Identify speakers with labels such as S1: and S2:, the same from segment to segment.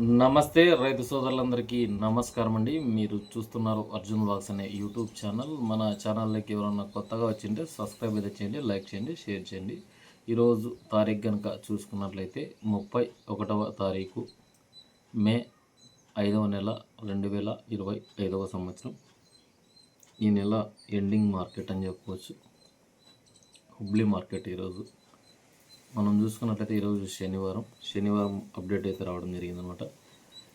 S1: నమస్తే రైతు సోదరులందరికీ నమస్కారం అండి మీరు చూస్తున్నారు అర్జున్ వాక్స్ అనే యూట్యూబ్ ఛానల్. మన ఛానల్లోకి ఎవరన్నా కొత్తగా వచ్చింటే సబ్స్క్రైబ్ అయితే చేయండి లైక్ చేయండి షేర్ చేయండి. ఈరోజు తారీఖు కనుక చూసుకున్నట్లయితే ముప్పై ఒకటవ తారీఖు మే ఐదవ నెల రెండు వేల ఇరవై ఐదవ సంవత్సరం. ఈ నెల ఎండింగ్ మార్కెట్ అని చెప్పుకోవచ్చు హుబ్లీ మార్కెట్ ఈరోజు. మనం చూసుకున్నట్లయితే ఈరోజు శనివారం. శనివారం అప్డేట్ అయితే రావడం జరిగిందనమాట.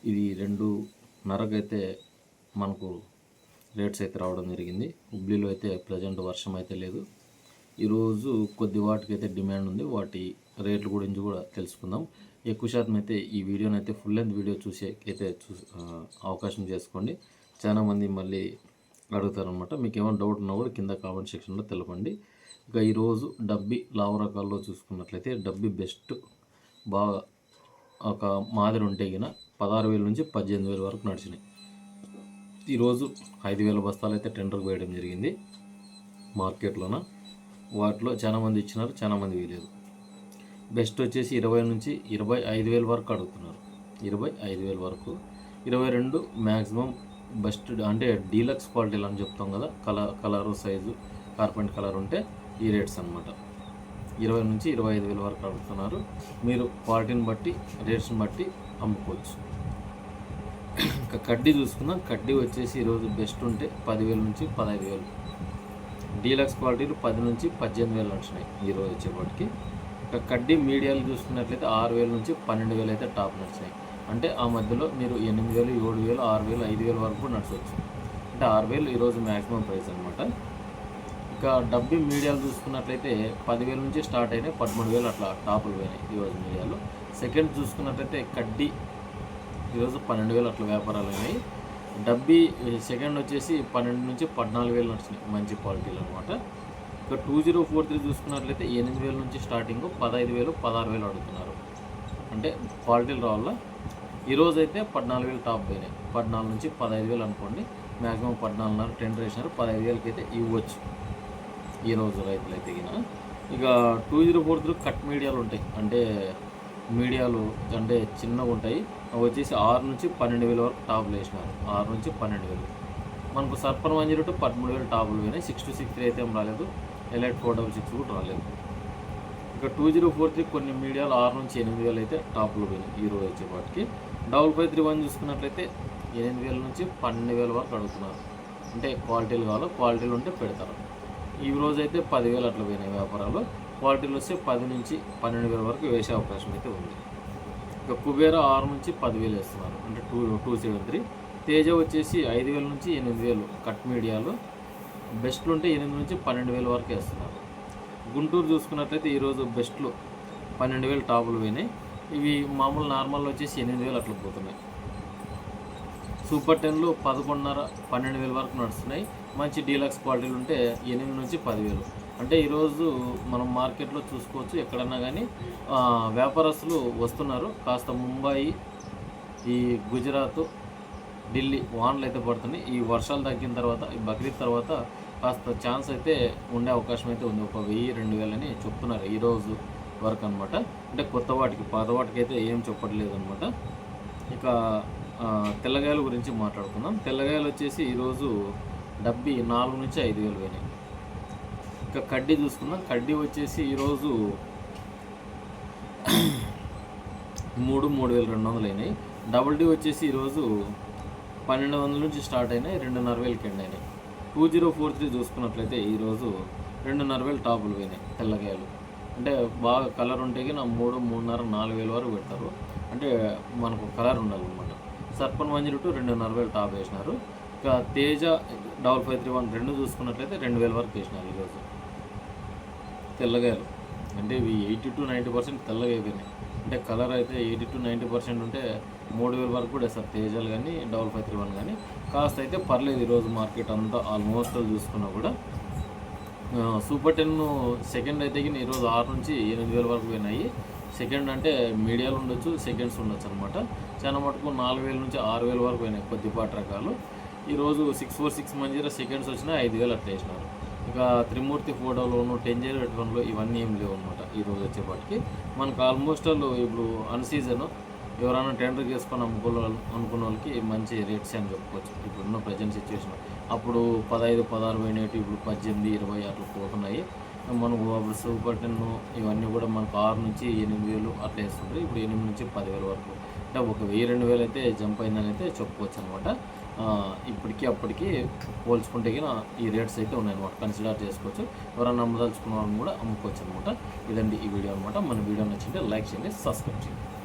S1: ఇది రెండు నరకైతే మనకు రేట్స్ అయితే రావడం జరిగింది. హుబ్లీలో అయితే ప్రజెంట్ వర్షం అయితే లేదు. ఈరోజు కొద్ది వాటికి అయితే డిమాండ్ ఉంది. వాటి రేట్ల గురించి కూడా తెలుసుకుందాం. ఎక్కువ శాతం అయితే ఈ వీడియోని అయితే ఫుల్ లెంత్ వీడియో చూసే అయితే చూ అవకాశం చేసుకోండి. చాలామంది మళ్ళీ అడుగుతారనమాట. మీకు ఏమైనా డౌట్ ఉన్నా కూడా కింద కామెంట్ సెక్షన్లో తెలపండి. ఇక ఈరోజు డబ్బి లావు రకాల్లో చూసుకున్నట్లయితే డబ్బి బెస్ట్ బాగా ఒక మాదిరి ఉంటే గిన పదహారు వేల నుంచి పద్దెనిమిది వేల వరకు నడిచినాయి. ఈరోజు ఐదు వేల బస్తాలు అయితే టెండర్కి వేయడం జరిగింది. మార్కెట్లోన వాటిలో చాలామంది ఇచ్చినారు చాలామంది వేయలేదు. బెస్ట్ వచ్చేసి ఇరవై నుంచి ఇరవై ఐదు వేల వరకు అడుగుతున్నారు. ఇరవై ఐదు వేల వరకు. ఇరవై రెండు మ్యాక్సిమం బెస్ట్ అంటే డీలక్స్ క్వాలిటీలు అని చెప్తాం కదా కలర్ కలరు సైజు కార్పెంట్ కలర్ ఉంటే ఈ రేట్స్ అనమాట ఇరవై నుంచి ఇరవై ఐదు వేల వరకు అడుగుతున్నారు. మీరు క్వాలిటీని బట్టి రేట్స్ని బట్టి అమ్ముకోవచ్చు. ఇంకా కడ్డీ చూసుకుందాం. కడ్డీ వచ్చేసి ఈరోజు బెస్ట్ ఉంటే పదివేల నుంచి పదహైదు వేలు. డీలక్స్ క్వాలిటీలు పది నుంచి పద్దెనిమిది వేలు నడిచినాయి ఈరోజు వచ్చేప్పటికి ఇంకా కడ్డీ మీడియాలు చూసుకున్నట్లయితే ఆరు వేల నుంచి పన్నెండు వేలు అయితే టాప్ నడిచినాయి అంటే ఆ మధ్యలో మీరు ఎనిమిది వేలు ఏడు వేలు ఆరు వేలు ఐదు వేలు వరకు కూడా నడచవచ్చు. అంటే ఆరు వేలు ఈరోజు మ్యాక్సిమం ప్రైస్ అనమాట ఇంకా డబ్బి మీడియాలు చూసుకున్నట్లయితే పదివేల నుంచి స్టార్ట్ అయినాయి పదమూడు వేలు అట్లా టాపులు పోయినాయి ఈరోజు మీడియాలో. సెకండ్ చూసుకున్నట్లయితే కడ్డీ ఈరోజు పన్నెండు వేలు అట్లా వ్యాపారాలు అయినాయి. డబ్బీ సెకండ్ వచ్చేసి పన్నెండు నుంచి పద్నాలుగు వేలు నడిచినాయి మంచి క్వాలిటీలు అనమాట ఇక టూ జీరో ఫోర్ త్రీ చూసుకున్నట్లయితే ఎనిమిది వేల నుంచి స్టార్టింగ్ పదహైదు వేలు పదహారు వేలు అడుగుతున్నారు. అంటే క్వాలిటీలు రావాలా? ఈరోజు అయితే పద్నాలుగు వేలు టాప్ పోయినాయి. పద్నాలుగు నుంచి పదహైదు వేలు అనుకోండి మ్యాక్సిమం పద్నాలుగున్నర టెండర్ వేసినారు పదహైదు వేలకి అయితే ఇవ్వచ్చు. ఈరోజు రైతులు అయితే గిన. ఇక two zero four three cut మీడియాలు ఉంటాయి. అంటే మీడియాలు అంటే చిన్నగా ఉంటాయి. అవి వచ్చేసి ఆరు నుంచి పన్నెండు వేల వరకు టాపులు వేసినారు. ఆరు నుంచి పన్నెండు వేలు. మనకు సర్పన్ వన్ జీరో టూ పదమూడు వేలు టాపులు పోయినాయి. సిక్స్ టు సిక్స్ త్రీ అయితే ఏం రాలేదు. ఎలైట్ ఫోర్ డబుల్ సిక్స్ కూడా రాలేదు. ఇక టూ జీరో ఫోర్ త్రీ కొన్ని మీడియాలు ఆరు నుంచి ఎనిమిది వేలు అయితే టాపులు పోయినాయి ఈ రోజు వచ్చేపాటికి డబుల్ ఫైవ్ త్రీ వన్ చూసుకున్నట్లయితే ఎనిమిది వేల నుంచి పన్నెండు వేల వరకు అడుగుతున్నారు. అంటే క్వాలిటీలు కావాలో? క్వాలిటీలు ఉంటే పెడతారు. ఈ రోజు అయితే పదివేలు అట్లా పోయినాయి వ్యాపారాలు. క్వాలిటీలు వస్తే పది నుంచి పన్నెండు వేల వరకు వేసే అవకాశం అయితే ఉంది. ఇక కుబేరా ఆరు నుంచి పదివేలు వేస్తున్నారు. అంటే two two seven three. Teja వచ్చేసి ఐదు వేల నుంచి ఎనిమిది వేలు కట్ మీడియాలో. బెస్ట్లు ఉంటే ఎనిమిది నుంచి పన్నెండు వేల వరకు వేస్తున్నారు. గుంటూరు చూసుకున్నట్లయితే ఈరోజు బెస్ట్లు పన్నెండు వేలు టాపులు పోయినాయి. ఇవి మామూలు నార్మల్ వచ్చేసి ఎనిమిది వేలు అట్లా పోతున్నాయి. సూపర్ టెన్లు పదకొండున్నర పన్నెండు వేల వరకు నడుస్తున్నాయి. మంచి డీలక్స్ క్వాలిటీలు ఉంటే ఎనిమిది నుంచి పదివేలు. అంటే ఈరోజు మనం మార్కెట్లో చూసుకోవచ్చు ఎక్కడన్నా కానీ వ్యాపారస్తులు వస్తున్నారు. కాస్త ముంబాయి ఈ గుజరాత్ ఢిల్లీ వానలు అయితే పడుతున్నాయి. ఈ వర్షాలు తగ్గిన తర్వాత ఈ బక్రీద్ తర్వాత కాస్త ఛాన్స్ అయితే ఉండే అవకాశం అయితే ఉంది. ఒక వెయ్యి రెండు వేలని చెప్తున్నారు ఈరోజు వరకు అనమాట అంటే కొత్త వాటికి పాత వాటికి అయితే ఏం చెప్పట్లేదు అనమాట ఇక తెల్లగాయల గురించి మాట్లాడుకుందాం. తెల్లగాయలు వచ్చేసి ఈరోజు డబ్బి నాలుగు నుంచి ఐదు వేలు పోయినాయి. ఇంకా కడ్డీ చూసుకుందాం. కడ్డీ వచ్చేసి ఈరోజు మూడు మూడు వేల రెండు వందలు అయినాయి. డబుల్ డీ వచ్చేసి ఈరోజు పన్నెండు వందల నుంచి స్టార్ట్ అయినాయి. రెండున్నర వేలకి ఎండ్ అయినాయి. టూ జీరో ఫోర్ త్రీ చూసుకున్నట్లయితే ఈరోజు రెండున్నర వేలు టాపులు పోయినాయి తెల్లగాయలు. అంటే బాగా కలర్ ఉంటే నా మూడు మూడున్నర నాలుగు వేల వరకు పెడతారు. అంటే మనకు కలర్ ఉండాలన్నమాట సర్పన్ వన్ జీరో టూ నలభై వేలు టాప్ వేసినారు. ఇక Teja double five three one రెండు చూసుకున్నట్లయితే రెండు వేల వరకు వేసినారు ఈరోజు. తెల్లగాయలు. అంటే ఇవి ఎయిటీ టు నైంటీ పర్సెంట్ తెల్లగా అయిపోయినాయి అంటే కలర్ అయితే ఎయిటీ టు నైంటీ పర్సెంట్ ఉంటే మూడు వేల వరకు కూడా వేస్తారు తేజాలు కానీ డబల్ ఫైవ్ త్రీ వన్ కానీ. కాస్ట్ అయితే పర్లేదు ఈరోజు మార్కెట్ అంతా ఆల్మోస్ట్ చూసుకున్నా కూడా. సూపర్ టెన్ సెకండ్ అయితే గిన ఈరోజు ఆరు నుంచి ఎనిమిది వేల వరకు పోయినాయి. సెకండ్ అంటే మీడియాలు ఉండొచ్చు సెకండ్స్ ఉండొచ్చు అనమాట చాలా మటుకు నాలుగు వేల నుంచి ఆరు వేల వరకు పోయినాయి కొద్దిపాటి రకాలు. ఈరోజు six four six Manjira seconds వచ్చినా ఐదు వేలు అట్లా వేసినారు. ఇక త్రిమూర్తి ఫోటోలోను టెన్ జీరో ఎయిట్ వన్లో ఇవన్నీ ఏం లేవు అనమాట ఈరోజు వచ్చేపాటికి మనకు ఆల్మోస్ట్ ఆల్ ఇప్పుడు అన్ సీజన్ ఎవరైనా టెండర్ చేసుకొని అమ్ముకోవాలి అనుకున్న వాళ్ళకి మంచి రేట్స్ అని చెప్పుకోవచ్చు. ఇప్పుడున్న ప్రజెంట్ సిచ్యువేషన్ అప్పుడు పదహైదు పదహారు పోయినట్టు ఇప్పుడు పద్దెనిమిది ఇరవై అట్లా పోతున్నాయి. మనకు అప్పుడు సూపర్ ఇవన్నీ కూడా మనకు ఆరు నుంచి ఎనిమిది వేలు అట్లా వేస్తుంటారు. ఇప్పుడు ఎనిమిది నుంచి పదివేల వరకు. అంటే ఒక వెయ్యి రెండు వేలు అయితే జంప్ అయిందని అయితే చెప్పుకోవచ్చు అనమాట. ఇప్పటికీ అప్పటికి పోల్చుకుంటే గిన ఈ రేట్స్ అయితే ఉన్నాయన్నమాట. కన్సిడర్ చేసుకోవచ్చు. ఎవరైనా అమ్మదలుచుకున్న వాళ్ళని కూడా అమ్ముకోవచ్చు అనమాట. ఇదండి ఈ వీడియో అనమాట. మన వీడియో నచ్చింటే లైక్ చేయండి సబ్స్క్రైబ్ చేయండి.